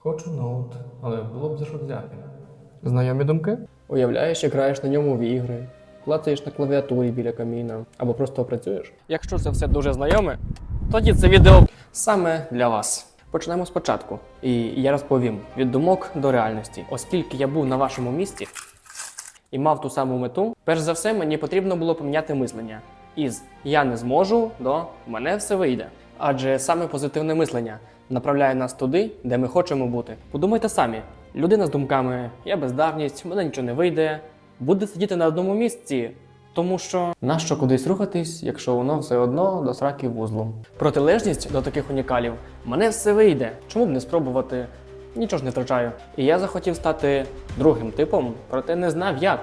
Хочу ноут, але було б за що взяти. Знайомі думки? Уявляєш, як граєш на ньому в ігри, клацаєш на клавіатурі біля каміна або просто працюєш. Якщо це все дуже знайоме, тоді це відео саме для вас. Почнемо спочатку. І я розповім від думок до реальності. Оскільки я був на вашому місці і мав ту саму мету, перш за все мені потрібно було поміняти мислення. Із я не зможу до мене все вийде. Адже саме позитивне мислення направляє нас туди, де ми хочемо бути. Подумайте самі, людина з думками я бездарність, мене нічого не вийде, буде сидіти на одному місці. Тому що нащо кудись рухатись, якщо воно все одно до сраки вузлом. Протилежність до таких унікалів мене все вийде. Чому б не спробувати? Нічого ж не втрачаю. І я захотів стати другим типом, проте не знав як.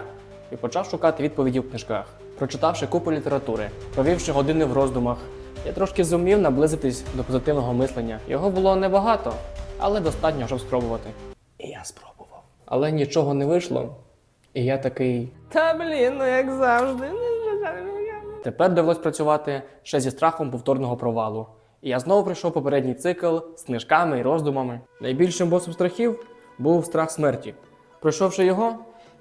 І почав шукати відповіді в книжках. Прочитавши купу літератури, провівши години в роздумах, я трошки зумів наблизитись до позитивного мислення. Його було небагато, але достатньо, щоб спробувати. І я спробував. Але нічого не вийшло. І я такий. Та блін, ну як завжди. Тепер довелось працювати ще зі страхом повторного провалу. І я знову пройшов попередній цикл з книжками і роздумами. Найбільшим босом страхів був страх смерті. Пройшовши його,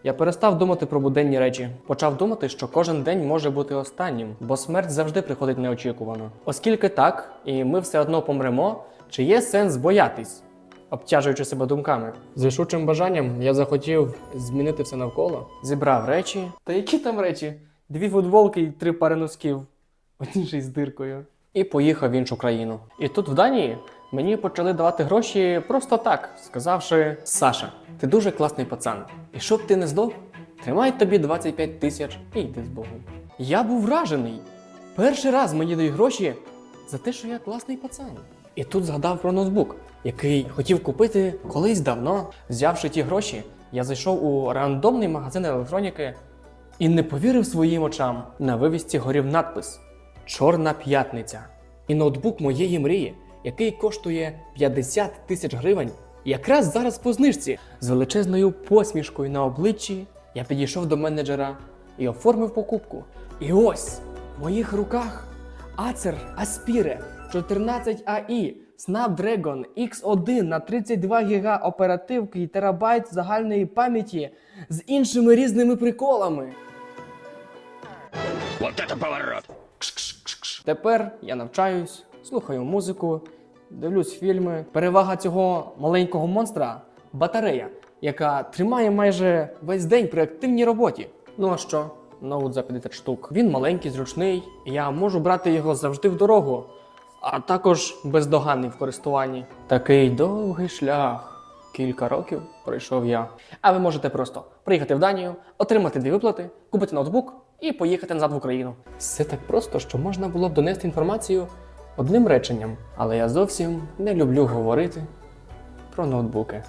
я перестав думати про буденні речі. Почав думати, що кожен день може бути останнім, бо смерть завжди приходить неочікувано. Оскільки так, і ми все одно помремо, чи є сенс боятись? обтяжуючи себе думками. З рішучим бажанням я захотів змінити все навколо. Зібрав речі. Та які там речі? Дві футболки і три пари носків. Одні ж із диркою. І поїхав в іншу країну. І тут, в Данії, мені почали давати гроші просто так, сказавши: Саша, ти дуже класний пацан. І щоб ти не здох, тримай тобі 25 тисяч і йди з Богом. Я був вражений. Перший раз мені дають гроші за те, що я класний пацан. І тут згадав про ноутбук, який хотів купити колись давно. Взявши ті гроші, я зайшов у рандомний магазин електроніки і не повірив своїм очам. На вивісці горів надпис Чорна п'ятниця. І ноутбук моєї мрії, який коштує 50 тисяч гривень, якраз зараз по знижці. З величезною посмішкою на обличчі я підійшов до менеджера і оформив покупку. І ось в моїх руках Acer Aspire 14AI Snapdragon X1 на 32 ГБ оперативки і терабайт загальної пам'яті з іншими різними приколами. Вот это поворот! Тепер я навчаюсь, слухаю музику, дивлюсь фільми. Перевага цього маленького монстра батарея, яка тримає майже весь день при активній роботі. Ну а що? Ноут за 50 штук. Він маленький, зручний, я можу брати його завжди в дорогу, а також бездоганний в користуванні. Такий довгий шлях. Кілька років пройшов я. А ви можете просто приїхати в Данію, отримати дві виплати, купити ноутбук і поїхати назад в Україну. Все так просто, що можна було б донести інформацію одним реченням, але я зовсім не люблю говорити про ноутбуки.